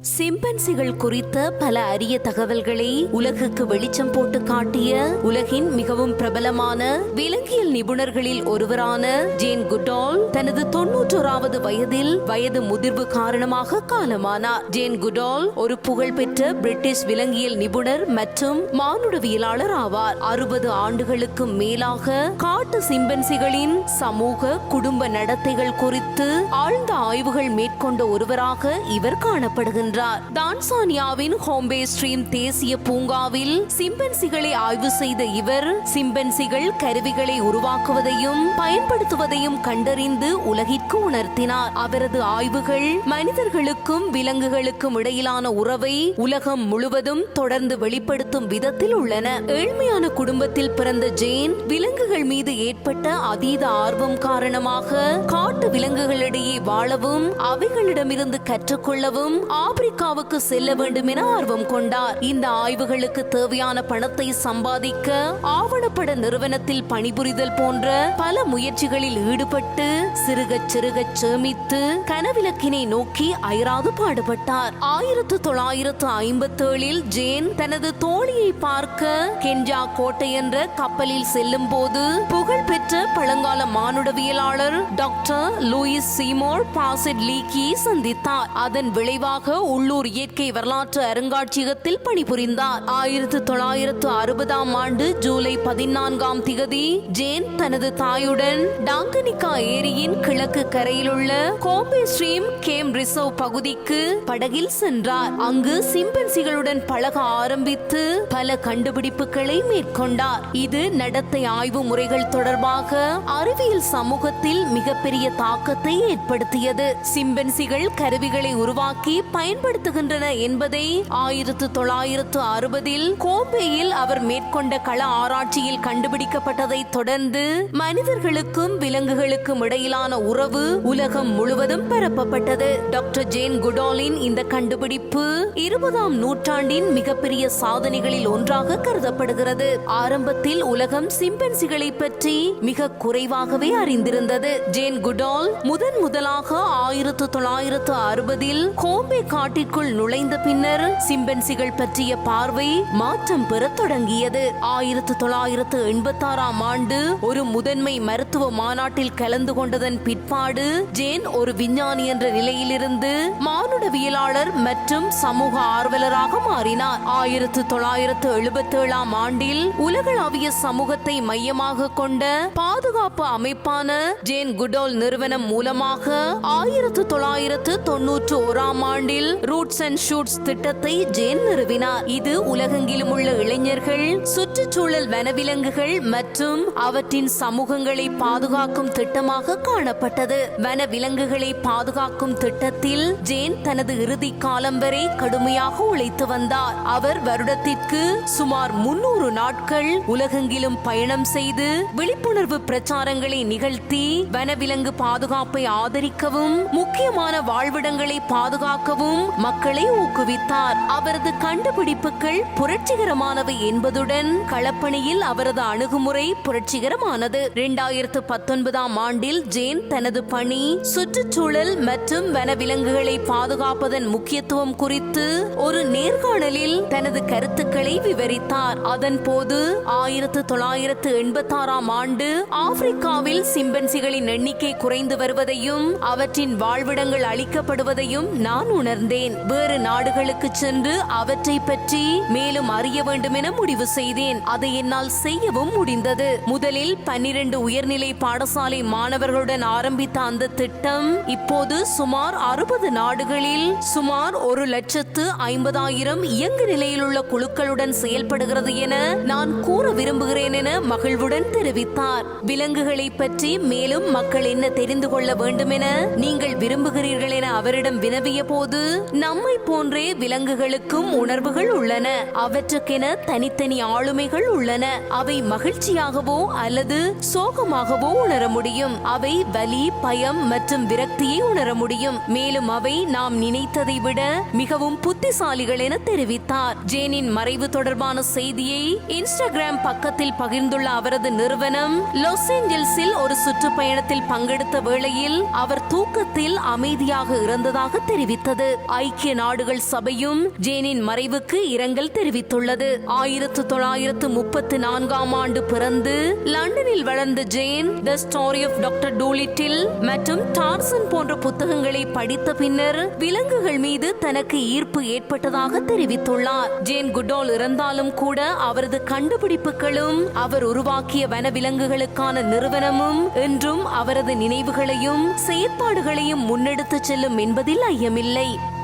சிம்பன்சிகள் குறித்த பல அரிய தகவல்களை உலகுக்கு வெளிச்சம் போட்டு காட்டிய உலகின் மிகவும் பிரபலமான விலங்கியல் நிபுணர்களில் ஒருவரான ஜேன் குடால் தனது தொன்னூற்றோராவது வயதில் வயது முதிர்வு காரணமாக காலமானார். ஜேன் குடால் ஒரு புகழ்பெற்ற பிரிட்டிஷ் விலங்கியல் நிபுணர் மற்றும் மானுடவியலாளர் ஆவார். அறுபது ஆண்டுகளுக்கும் மேலாக காட்டு சிம்பன்சிகளின் சமூக குடும்ப நடத்தைகள் குறித்து ஆழ்ந்த ஆய்வுகள் மேற்கொண்ட ஒருவராக இவர் காணப்படுகின்றார். தான்சானியாவின் ஹோம்பே ஸ்ட்ரீம் தேசிய பூங்காவில் சிம்பன்சிகளை ஆய்வு செய்த இவர் சிம்பன்சிகள் கருவிகளை உருவாக்குவதையும் பயன்படுத்துவதையும் கண்டறிந்து உலகிற்கு உணர்த்தினார். அவரது ஆய்வுகள் மனிதர்களுக்கும் விலங்குகளுக்கும் இடையிலான உறவை உலகம் முழுவதும் தொடர்ந்து வெளிப்படுத்தும் விதத்தில் உள்ளன. ஏழ்மையான குடும்பத்தில் பிறந்த ஜேன் விலங்குகள் மீது ஏற்பட்ட அதீத ஆர்வம் காரணமாக காட்டு விலங்குகளிடையே வாழவும் அவைகளிடமிருந்து கற்றுக்கொள்ளவும் ஆப்பிரிக்காவுக்கு செல்ல வேண்டும் என ஆர்வம் கொண்டார். இந்த ஆய்வுகளுக்கு தேவையான பணத்தை சம்பாதிக்க ஆவணப்பட நிறுவனத்தில் பணிபுரிதல் போன்ற பல முயற்சிகளில் ஈடுபட்டு சிறுக சிறுக சேமித்து கனவிலக்கினை நோக்கி அயராது பாடுபட்டார். ஆயிரத்து தொள்ளாயிரத்து ஐம்பத்தேழில் ஜேன் தனது தோழியை பார்க்க கென்ஜா கோட்டை என்ற கப்பலில் செல்லும் போது புகழ்பெற்ற பழங்கால மானுடவியலாளர் doctor Louis Seymour Bazett Leakey சந்தித்தார். அதன் விளைவாக உள்ளூர் இயற்கை வரலாற்று அருங்காட்சியகத்தில் பணிபுரிந்தார். ஆயிரத்து தொள்ளாயிரத்து அறுபதாம் ஆண்டு ஜூலை பதினான்காம் திகதி ஜேன் தனது தாயுடன் டாங்கனிகா ஏரியின் கிழக்கு கரையிலுள்ள கோம்பே ஸ்ட்ரீம் கேம் ரிசர்வ் பகுதிக்கு படகில் சென்றார். அங்கு சிம்பன்சிகளுடன் பழக ஆரம்பித்து பல கண்டுபிடிப்புகளை மேற்கொண்டார். இது நடத்தை ஆய்வு முறைகள் தொடர்பாக அறிவியல் சமூகத்தில் மிகப்பெரிய தாக்கத்தை ஏற்படுத்தியது. சிம்பன்சிகள் கருவிகளை உருவாக்கி பயன் பயன்படுத்துகின்றன என்பதை ஆயிரத்து தொள்ளாயிரத்து அறுபதில் கோம்பேயில் அவர் மேற்கொண்ட கள ஆராய்ச்சியில் கண்டுபிடிக்கப்பட்டதை தொடர்ந்து மனிதர்களுக்கும் விலங்குகளுக்கும் இடையிலான உறவு உலகம் முழுவதும் பரப்பப்பட்டது. டாக்டர் ஜேன் குடாலின் இந்த கண்டுபிடிப்பு இருபதாம் நூற்றாண்டின் மிகப்பெரிய சாதனைகளில் ஒன்றாக கருதப்படுகிறது. ஆரம்பத்தில் உலகம் சிம்பன்சிகளை பற்றி மிக குறைவாகவே அறிந்திருந்தது. ஜேன் குடால் முதன் முதலாக ஆயிரத்து தொள்ளாயிரத்து அறுபதில் கோம்பே காட்டு காட்டிற்குள் நுழைந்த பின்னர் சிம்பன்சிகள் பற்றிய பார்வை மாற்றம் பெறத் தொடங்கியது. ஆயிரத்து தொள்ளாயிரத்து எண்பத்தாறாம் ஆண்டு ஒரு முதன்மை மருத்துவ மாநாட்டில் கலந்து கொண்டதன் பிற்பாடு ஜேன் ஒரு விஞ்ஞானி என்ற நிலையிலிருந்து மானுடவியலாளர் மற்றும் சமூக ஆர்வலராக மாறினார். ஆயிரத்து தொள்ளாயிரத்து எழுபத்தி ஏழாம் ஆண்டில் உலகளாவிய சமூகத்தை மையமாக கொண்ட பாதுகாப்பு அமைப்பான ஜேன் குடோல் நிறுவனம் மூலமாக ஆயிரத்து தொள்ளாயிரத்து தொன்னூற்று ஓராம் ஆண்டில் ரூட்ஸ் அண்ட் ஷூட்ஸ் திட்டத்தை ஜேன் நிறுவினார். இது உலகெங்கிலும் உள்ள இளைஞர்கள் சுற்றுச்சூழல் வனவிலங்குகள் மற்றும் அவற்றின் சமூகங்களை பாதுகாக்கும் திட்டமாக காணப்பட்டது. வனவிலங்குகளை பாதுகாக்கும் திட்டத்தில் ஜேன் தனது இறுதி காலம் வரை கடுமையாக உழைத்து வந்தார். அவர் வருடத்திற்கு சுமார் முன்னூறு நாட்கள் உலகெங்கிலும் பயணம் செய்து விழிப்புணர்வு பிரச்சாரங்களை நிகழ்த்தி வனவிலங்கு பாதுகாப்பை ஆதரிக்கவும் முக்கியமான வாழ்விடங்களை பாதுகாக்கவும் மக்களை ஊக்குவித்தார். அவரது கண்டுபிடிப்புகள் புரட்சிகரமானவை என்பதுடன் களப்பணியில் அவரது அணுகுமுறை புரட்சிகரமானது. இரண்டாயிரத்து பத்தொன்பதாம் ஆண்டில் ஜேன் தனது பணி சுற்றுச்சூழல் மற்றும் வனவிலங்குகளை பாதுகாப்பதன் முக்கியத்துவம் குறித்து ஒரு நேர்காணலில் தனது கருத்துக்களை விவரித்தார். அதன் போது ஆயிரத்து தொள்ளாயிரத்து எண்பத்தாறாம் ஆண்டு ஆப்பிரிக்காவில் சிம்பன்சிகளின் எண்ணிக்கை குறைந்து வருவதையும் அவற்றின் வாழ்விடங்கள் அளிக்கப்படுவதையும் நான் உணர்ந்தேன். வேறு நாடுகளுக்கு சென்று அவற்றை பற்றி மேலும் அறிய வேண்டும் என முடிவு செய்தேன். அதை என்னால் செய்யவும் முடிந்தது. முதலில் பன்னிரண்டு உயர்நிலை பாடசாலை மாணவர்களுடன் ஆரம்பித்த அந்த திட்டம் இப்போது சுமார் அறுபது நாடுகளில் சுமார் ஒரு லட்சத்து ஐம்பதாயிரம் இயங்கு நிலையில் உள்ள குழுக்களுடன் செயல்படுகிறது என நான் கூற விரும்புகிறேன் என மகிழ்வுடன் தெரிவித்தார். விலங்குகளை பற்றி மேலும் மக்கள் என்ன தெரிந்து கொள்ள வேண்டும் என நீங்கள் விரும்புகிறீர்கள் என அவரிடம் வினவிய போது நம்மை போன்றே விலங்குகளுக்கும் உணர்வுகள் உள்ளன. அவற்றுக்கென தனித்தனி ஆளுமைகள் உள்ளன. அவை மகிழ்ச்சியாகவோ அல்லது சோகமாகவோ உணர முடியும். அவை வலி பயம் மற்றும் விரக்தியை உணர முடியும். மேலும் அவை நாம் நினைத்ததை விட மிகவும் புத்திசாலிகள் என தெரிவித்தார். ஜேனின் மறைவு தொடர்பான செய்தியை இன்ஸ்டாகிராம் பக்கத்தில் பகிர்ந்துள்ள அவரது நிறுவனம் லாஸ் ஏஞ்சல்ஸில் ஒரு சுற்றுப்பயணத்தில் பங்கெடுத்த வேளையில் அவர் தூக்கத்தில் அமைதியாக இருந்ததாக தெரிவித்தது. ஐக்கிய நாடுகள் சபையும் ஜேனின் மறைவுக்கு இரங்கல் தெரிவித்துள்ளது. ஆயிரத்து தொள்ளாயிரத்து முப்பத்து நான்காம் ஆண்டு பிறந்து லண்டனில் வளர்ந்த Jane the story of doctor Dolittle மற்றும் டார்சன் போன்ற புத்தகங்களை படித்த பின்னர் விலங்குகள் மீது தனக்கு ஈர்ப்பு ஏற்பட்டதாக தெரிவித்துள்ளார். ஜேன் குடோல் இறந்தாலும் கூட அவரது கண்டுபிடிப்புகளும் அவர் உருவாக்கிய வனவிலங்குகளுக்கான நிறுவனமும் என்றும் அவரது நினைவுகளையும் செயற்பாடுகளையும் முன்னெடுத்துச் செல்லும் என்பதில் ஐயமில்லை.